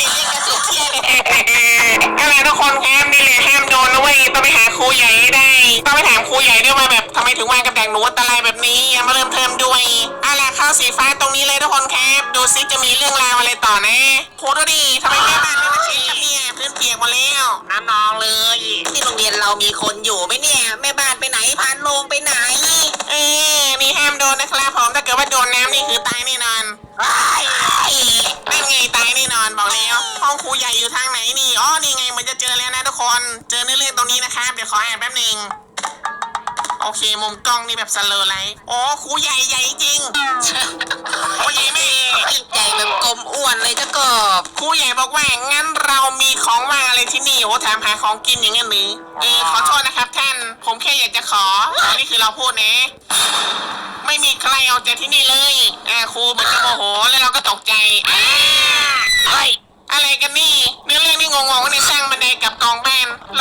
ล่นกระสุนเทียเลยก็เลยทุกคนครับนี่แหละห้ามโดนนะเว้ยต้องไปหาครูใหญ่ให้ได้ ต้องไปถามครูใหญ่ด้วยว่าแบบทำไมถึงวางกับดักหนูอันตรายแบบนี้ย่ามาเริ่มเทิมด้วยเอาล่ะเข้าสีฟ้าตรงนี้เลยทุกคนครับดูซิจะมีเรื่องราวอะไรต่อนะครูดูดิทำไมแม่บ้านไม่มาเช็คครับเนี่ยพื้นเปียกหมดแล้วน้ำนองเลยที่โรงเรียนเรามีคนอยู่ไหมเนี่ยแม่บ้านไปไหนพานโลงไปไหน เออนี่ห้ามโดนนะครับผมถ้าเกิดว่าโดนน้ำนี่คือตายแน่นอน ไอ้ย นั่นไงตายแน่นอนบอกแล้ว ห้องครูใหญ่อยู่ทางไหนนี่อ๋อนี่ไงมือนจะเจอแล้วนะทุกคน เจอเนื้อเรื่องตรงนี้นะครับเดี๋ยวขออ่านแป๊บหนึ่งโอเคมุมกล้องนี่แบบสโลว์ไลท์โอ้ครูใหญ่ใหญ่จริงโอ้ใหญ่แม่ใหญ่แบบกลมอ้วนเลยเจ้ากบครูใหญ่บอกว่างั้นเรามีของว่างอะไรที่นี่โอ้ถามหาของกินอย่างนั้นหรือเออขอโทษนะครับท่าน ผมแค่อยากจะขออันนี้คือเราพูดนะ ไม่มีใครเออกจที่นี่เลยอ่าครูมือนจะโมโหแล้วเราก็ตกใจอ่า เฮ้ย อะไรกันนี่เนื้อเ